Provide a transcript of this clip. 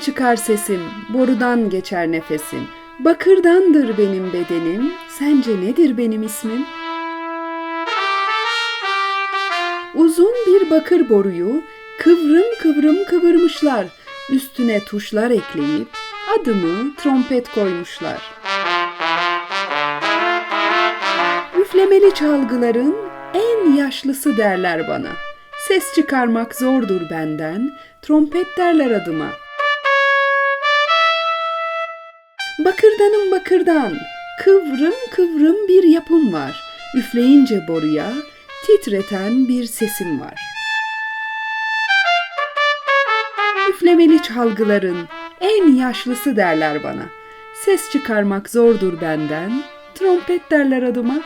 çıkar sesim, borudan geçer nefesim. Bakırdandır benim bedenim, sence nedir benim ismim? Uzun bir bakır boruyu kıvrım kıvrım kıvırmışlar. Üstüne tuşlar ekleyip adımı trompet koymuşlar. Üflemeli çalgıların en yaşlısı derler bana. Ses çıkarmak zordur benden, trompet derler adıma. Bakırdanım bakırdan, kıvrım kıvrım bir yapım var. Üfleyince boruya titreten bir sesim var. Üflemeli çalgıların en yaşlısı derler bana. Ses çıkarmak zordur benden, trompet derler adıma.